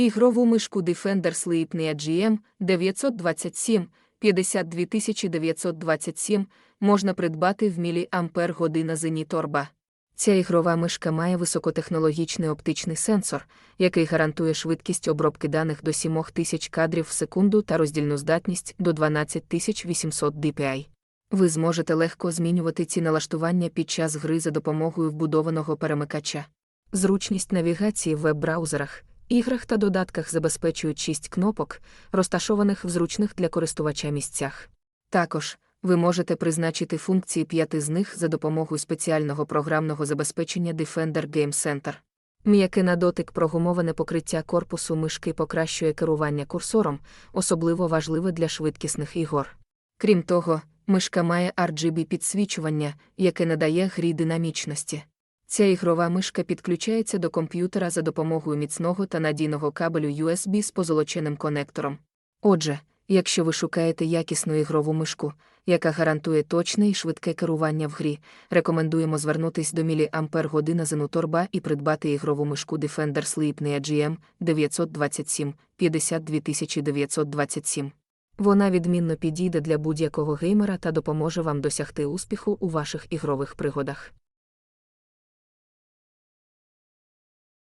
Ігрову мишку Defender Sleepnea GM 927 52927 можна придбати в мілі Ампер година Зеніторба. Ця ігрова мишка має високотехнологічний оптичний сенсор, який гарантує швидкість обробки даних до 7000 кадрів в секунду та роздільну здатність до 12800 dpi. Ви зможете легко змінювати ці налаштування під час гри за допомогою вбудованого перемикача. Зручність навігації в веб-браузерах, іграх та додатках забезпечують 6 кнопок, розташованих в зручних для користувача місцях. Також ви можете призначити функції п'яти з них за допомогою спеціального програмного забезпечення Defender Game Center. М'яке на дотик прогумоване покриття корпусу мишки покращує керування курсором, особливо важливе для швидкісних ігор. Крім того, мишка має RGB підсвічування, яке надає грі динамічності. Ця ігрова мишка підключається до комп'ютера за допомогою міцного та надійного кабелю USB з позолоченим конектором. Отже, якщо ви шукаєте якісну ігрову мишку, яка гарантує точне і швидке керування в грі, рекомендуємо звернутись до мілі Ампер година Зенуторба і придбати ігрову мишку Defender Sleepnea GM 927 52927. Вона відмінно підійде для будь-якого геймера та допоможе вам досягти успіху у ваших ігрових пригодах.